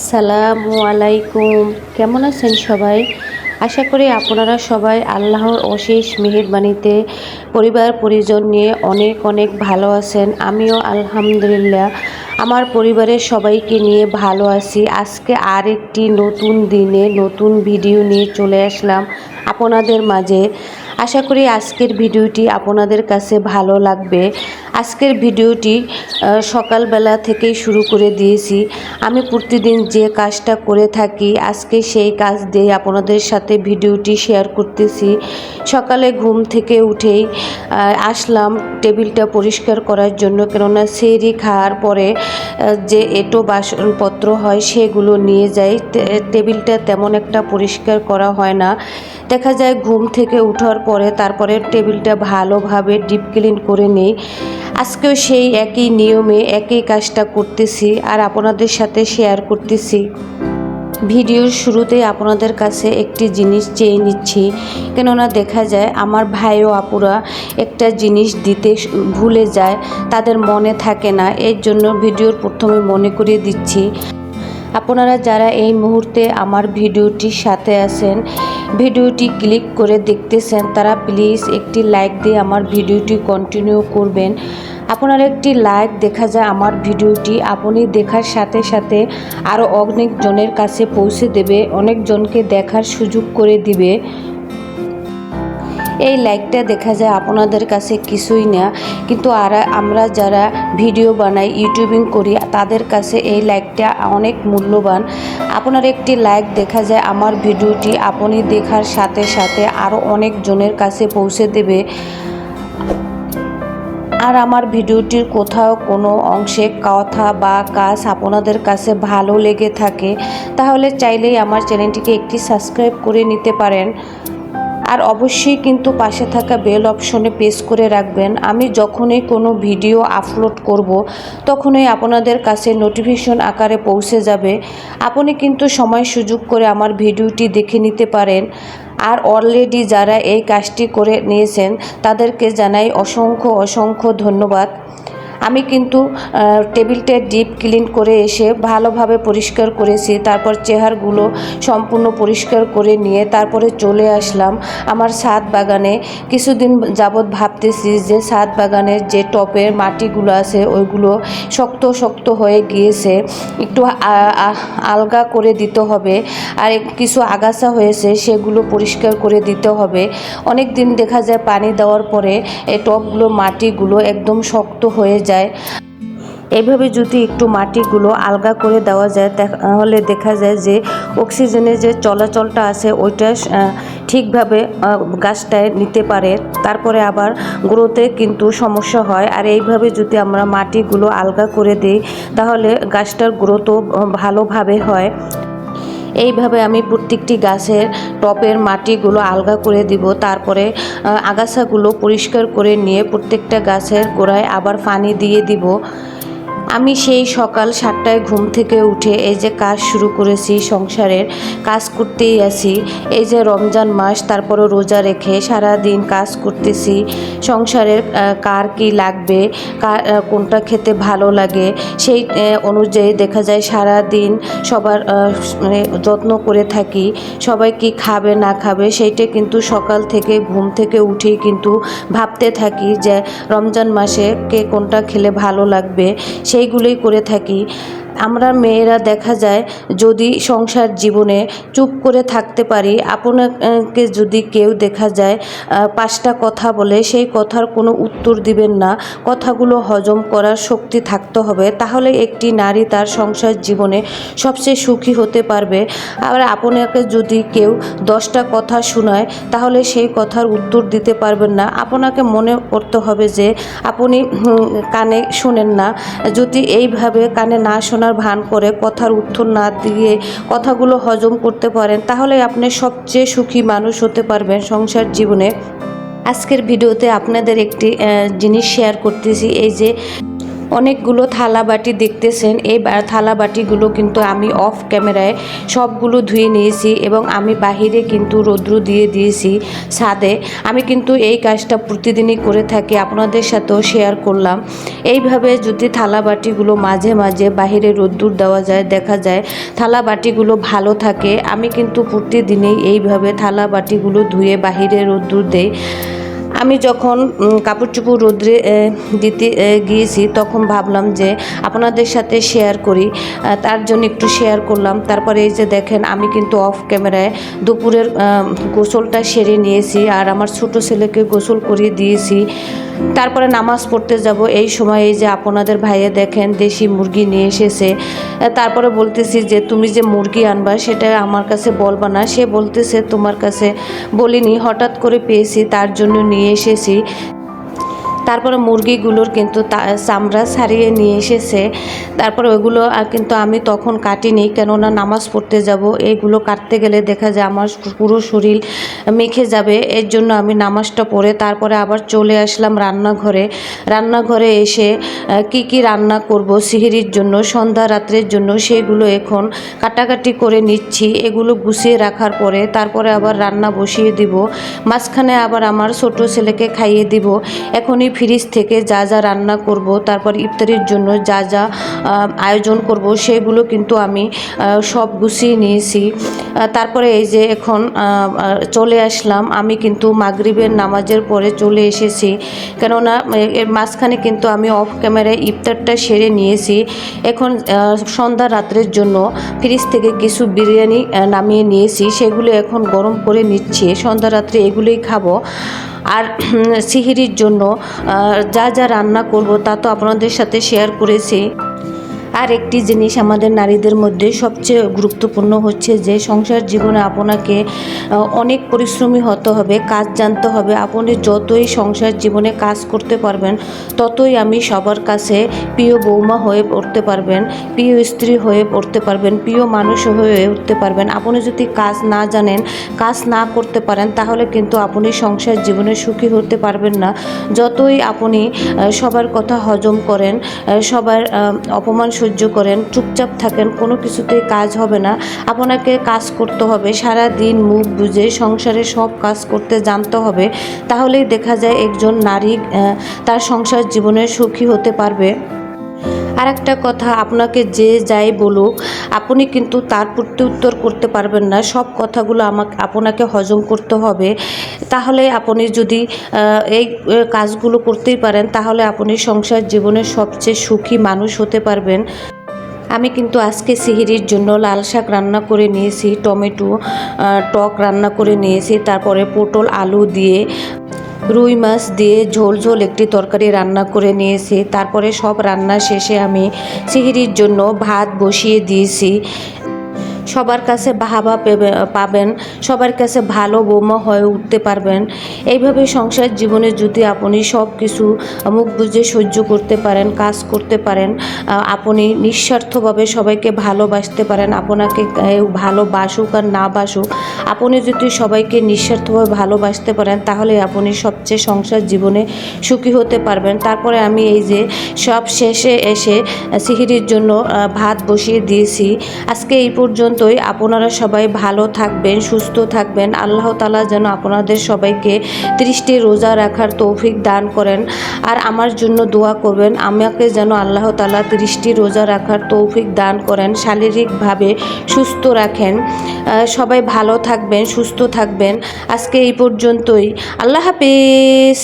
আসসালামু আলাইকুম। কেমন আছেন সবাই? আশা করি আপনারা সবাই আল্লাহর অশেষ মেহেরবানিতে পরিবার, পরিজন নিয়ে অনেক অনেক ভালো আছেন। আমিও আলহামদুলিল্লাহ। আমার পরিবারের সবাইকে নিয়ে ভালো আছি। আজকে আরেকটি নতুন দিনে নতুন ভিডিও নিয়ে চলে আসলাম আপনাদের মাঝে। আশা করি আজকের ভিডিওটি আপনাদের কাছে ভালো লাগবে। আজকের ভিডিওটি সকালবেলা থেকেই শুরু করে দিয়েছি। আমি প্রতিদিন যে কাজটা করে থাকি, আজকে সেই কাজ দিয়ে আপনাদের সাথে ভিডিওটি শেয়ার করতেছি। সকালে ঘুম থেকে উঠেই আসলাম টেবিলটা পরিষ্কার করার জন্য, কেননা সেরি খাওয়ার পরে যে এটো বাসনপত্র হয় সেগুলো নিয়ে যাই। টেবিলটা তেমন একটা পরিষ্কার করা হয় না। দেখা যায় ঘুম থেকে ওঠার পরে, তারপরে টেবিলটা ভালোভাবে ডিপ ক্লিন করে নেই। আজকেও সেই একই নিয়মে একই কাজটা করতেছি আর আপনাদের সাথে শেয়ার করতেছি। ভিডিওর শুরুতে আপনাদের কাছে একটি জিনিস চেয়ে নিচ্ছি, কেননা দেখা যায় আমার ভাই ও আপুরা একটা জিনিস দিতে ভুলে যায়, তাদের মনে থাকে না, এর জন্য ভিডিওর প্রথমে মনে করিয়ে দিচ্ছি। আপনারা যারা এই মুহূর্তে আমার ভিডিওটির সাথে আছেন ভিডিওটি ক্লিক করে দেখতেছেন তারা, প্লিজ একটি লাইক দিয়ে আমার ভিডিওটি কন্টিনিউ করবেন। আপনার একটি লাইক দেখা যায় আমার ভিডিওটি, আপনি দেখার সাথে সাথে আরও অনেকজনের কাছে পৌঁছে দেবে অনেকজনকে দেখার সুযোগ করে দিবে। এই লাইকটা দেখা যায় আপনাদের কাছে কিছুই না। কিন্তু আর, আমরা যারা ভিডিও বানাই ইউটিউবিং করি, তাদের কাছে এই লাইকটা অনেক মূল্যবান। আপনার একটি লাইক দেখা যায়, আমার ভিডিওটি আপনি দেখার সাথে সাথে আরও অনেকজনের কাছে পৌঁছে দেবে। আর আমার ভিডিওটির কোথাও কোনো অংশে কথা বা কাজ আপনাদের কাছে ভালো লেগে থাকে, তাহলে চাইলেই আমার চ্যানেলটিকে একটি সাবস্ক্রাইব করে নিতে পারেন। আর অবশ্যই কিন্তু পাশে থাকা বেল অপশনে প্রেস করে রাখবেন। আমি যখনই কোনো ভিডিও আপলোড করব, তখনই আপনাদের কাছে নোটিফিকেশন আকারে পৌঁছে যাবে। আপনি কিন্তু সময় সুযোগ করে আমার ভিডিওটি দেখে নিতে পারেন। আর অলরেডি যারা এই কাজটি করে নিয়েছেন, তাদেরকে জানাই অসংখ্য অসংখ্য ধন্যবাদ। আমি কিন্তু টেবিলটা ডিপ ক্লিন করে এসে ভালোভাবে পরিষ্কার করেছি। তারপর চেহারগুলো সম্পূর্ণ পরিষ্কার করে নিয়ে তারপরে চলে আসলাম আমার ছাদ বাগানে। কিছুদিন যাবৎ ভাবতেছি যে ছাদ বাগানের যে টপের মাটিগুলো আছে, ওইগুলো শক্ত শক্ত হয়ে গিয়েছে। একটু আলগা করে দিতে হবে। আর কিছু আগাছা হয়েছে, সেগুলো পরিষ্কার করে দিতে হবে। অনেক দিন দেখা যায় পানি দেওয়ার পরে এই টবগুলো মাটিগুলো একদম শক্ত হয়ে যায় এইভাবে যদি একটু মাটিগুলো আলগা করে দেওয়া যায় তাহলে দেখা যায় যে অক্সিজেনের যে চলাচলটা আছে, ওইটা ঠিকভাবে গাছটায় নিতে পারে। তারপরে আবার গ্রোথে কিন্তু সমস্যা হয়। আর এইভাবে যদি আমরা মাটিগুলো আলগা করে দিই, তাহলে গাছটার গ্রোথও ভালোভাবে হয়। এইভাবে আমি প্রত্যেকটি গাছের টপের মাটিগুলো আলগা করে দিব। তারপরে আগাছাগুলো পরিষ্কার করে নিয়ে প্রত্যেকটা গাছের গোড়ায় আবার পানি দিয়ে দিব। আমি সেই সকাল সাতটায় ঘুম থেকে উঠে এই যে কাজ শুরু করেছি, সংসারের কাজ করতেই আছি। এই যে রমজান মাস তারপরে রোজা রেখে সারা দিন কাজ করতেছি। সংসারের কার কি লাগবে কোনটা খেতে ভালো লাগে, সেই অনুযায়ী দেখা যায় সারা দিন সবার মানে যত্ন করে থাকি। সবাই কি খাবে, না খাবে, সেইটা কিন্তু সকাল থেকে ঘুম থেকে উঠেই কিন্তু ভাবতে থাকি যে রমজান মাসে কে কোনটা খেলে ভালো লাগবে সেইগুলোই করে থাকি। আমরা মেয়েরা দেখা যায় যদি সংসার জীবনে চুপ করে থাকতে পারি, আপনাকে যদি কেউ দেখা যায় পাঁচটা কথা বলে, সেই কথার কোনো উত্তর দিবেন না, কথাগুলো হজম করার শক্তি থাকতে হবে, তাহলে একটি নারী তার সংসার জীবনে সবচেয়ে সুখী হতে পারবে। আবার আপনাকে যদি কেউ দশটা কথা শোনায়, তাহলে সেই কথার উত্তর দিতে পারবেন না। আপনাকে মনে করতে হবে যে, আপনি কানে শোনেন না। যদি এইভাবে কানে না শোনার ভান করে, কথার উত্তর না দিয়ে কথাগুলো হজম করতে পারেন, তাহলে আপনি সবচেয়ে সুখী মানুষ হতে পারবেন সংসার জীবনে। আজকের ভিডিওতে আপনাদের একটি জিনিস শেয়ার করতেছি, এই যে অনেকগুলো থালা বাটি দেখতেছেন। এই থালা বাটিগুলো কিন্তু আমি অফ ক্যামেরায় সবগুলো ধুয়ে নিয়েছি এবং আমি বাহিরে কিন্তু রৌদ্র দিয়ে দিয়েছি ছাদে। আমি কিন্তু এই কাজটা প্রতিদিনই করে থাকি, আপনাদের সাথেও শেয়ার করলাম। এইভাবে যদি থালা বাটিগুলো মাঝে মাঝে বাহিরে রোদ্দুর দেওয়া যায়, দেখা যায়, থালা বাটিগুলো ভালো থাকে। আমি কিন্তু প্রতিদিনই এইভাবে থালা বাটিগুলো ধুয়ে বাহিরে রোদ্দুর দেই। আমি যখন কাপড় চোপড় রোদ্রে দিতে গিয়েছি, তখন ভাবলাম যে আপনাদের সাথে শেয়ার করি। তার জন্য একটু শেয়ার করলাম। তারপরে এই যে দেখেন, আমি কিন্তু অফ ক্যামেরায় দুপুরের গোসলটা সেরে নিয়েছি আর আমার ছোট ছেলেকে গোসল করিয়ে দিয়েছি। তারপরে নামাজ পড়তে যাব। এই সময় এই যে আপনাদের ভাইয়ে দেখেন, দেশি মুরগি নিয়ে এসেছে। তারপরে বলতেছি যে, তুমি যে মুরগি আনবা, সেটা আমার কাছে বলবা না। সে বলতেছে, তোমার কাছে বলিনি। হঠাৎ করে পেয়েছি, তার জন্য নিয়ে এসেছি। তারপরে মুরগিগুলোর কিন্তু চামড়া ছাড়িয়ে নিয়ে এসেছে। তারপরে ওইগুলো কিন্তু আমি তখন কাটিনি, কেননা নামাজ পড়তে যাব। এইগুলো কাটতে গেলে দেখা যায় আমার পুরো শরীর মেখে যাবে। এর জন্য আমি নামাজটা পড়ে তারপরে আবার চলে আসলাম রান্নাঘরে। রান্নাঘরে এসে কি কি রান্না করব সিহিরির জন্য, সন্ধ্যা রাত্রের জন্য সেগুলো এখন কাটাকাটি করে নিচ্ছি। এগুলো গুছিয়ে রাখার পরে তারপরে আবার রান্না বসিয়ে দিব। মাঝখানে আবার আমার ছোট ছেলেকে খাইয়ে দিব। এখনই ফ্রিজ থেকে যা যা রান্না করব, তারপর ইফতারির জন্য যা যা আয়োজন করব, সেগুলো কিন্তু আমি সব গুছিয়ে নিয়েছি। তারপরে এই যে এখন চলে আসলাম। আমি কিন্তু মাগরিবের নামাজের পরে চলে এসেছি। কেননা এর মাঝখানে কিন্তু আমি অফ ক্যামেরায় ইফতারটা সেরে নিয়েছি। এখন সন্ধ্যা রাত্রের জন্য ফ্রিজ থেকে কিছু বিরিয়ানি নামিয়ে নিয়েছি। সেগুলো এখন গরম করে নিচ্ছি। সন্ধ্যা রাত্রে এগুলোই খাব। আর সিহিরির জন্য যা যা রান্না করব তা তো আপনাদের সাথে শেয়ার করেছি। আর একটি জিনিস আমাদের নারীদের মধ্যে সবচেয়ে গুরুত্বপূর্ণ হচ্ছে যে সংসার জীবনে আপনাকে অনেক পরিশ্রমী হতে হবে, কাজ জানতে হবে। আপনি যতই সংসার জীবনে কাজ করতে পারবেন, ততই আমি সবার কাছে প্রিয় বৌমা হয়ে পড়তে পারবেন, প্রিয় স্ত্রী হয়ে পড়তে পারবেন, প্রিয় মানুষ হয়ে উঠতে পারবেন। আপনি যদি কাজ না জানেন, কাজ না করতে পারেন, তাহলে কিন্তু আপনি সংসার জীবনে সুখী হতে পারবেন না। যতই আপনি সবার কথা হজম করেন সবার অপমান সহ্য করেন, চুপচাপ থাকেন, কোনো কিছুতেই কাজ হবে না। আপনাকে কাজ করতে হবে সারা দিন মুখ বুঝে সংসারে সব কাজ করতে জানতে হবে, তাহলেই দেখা যায় একজন নারী তার সংসার জীবনে সুখী হতে পারবে। আর একটা কথা, আপনাকে যে যাই বলুক, আপনি কিন্তু তার প্রতি উত্তর করতে পারবেন না। সব কথাগুলো আমাকে, আপনাকে হজম করতে হবে। তাহলে আপনি যদি এই কাজগুলো করতেই পারেন, তাহলে আপনি সংসার জীবনের সবচেয়ে সুখী মানুষ হতে পারবেন। আমি কিন্তু আজকে সিহিরির জন্য লাল শাক রান্না করে নিয়েছি, টমেটো টক রান্না করে নিয়েছি, তারপরে পটল, আলু দিয়ে। রুই মাছ দিয়ে ঝোল ঝোল একটি তরকারি রান্না করে নিয়েছি। তারপরে সব রান্না শেষে আমি সিহিরির জন্য ভাত বসিয়ে দিয়েছি। সবার কাছে বাহাবা পেবে- পাবেন, সবার কাছে ভালো বৌমা হয়ে উঠতে পারবেন। এইভাবে সংসার জীবনে যদি আপনি সব কিছু মুখ বুঝে সহ্য করতে পারেন, কাজ করতে পারেন আপনি নিঃস্বার্থভাবে সবাইকে ভালোবাসতে পারেন, আপনাকে ভালোবাসুক আর না বাসুক, আপনি যদি সবাইকে নিঃস্বার্থভাবে ভালোবাসতে পারেন, তাহলে আপনি সবচেয়ে সংসার জীবনে সুখী হতে পারবেন। তারপরে আমি এই যে সব শেষে এসে সিহিরির জন্য ভাত বসিয়ে দিয়েছি। আজকে এই পর্যন্তই। আপনারা সবাই ভালো থাকবেন, সুস্থ থাকবেন। আল্লাহ তালা যেন আপনাদের সবাইকে ত্রিশটি রোজা রাখার তৌফিক দান করেন। আর আমার জন্য দোয়া করবেন, আমাকে যেন আল্লাহ তালা ত্রিশটি রোজা রাখার তৌফিক দান করেন, শারীরিকভাবে সুস্থ রাখেন। সবাই ভালো থাকবেন, সুস্থ থাকবেন। আজকে এই পর্যন্তই। আল্লাহ হাফিজ।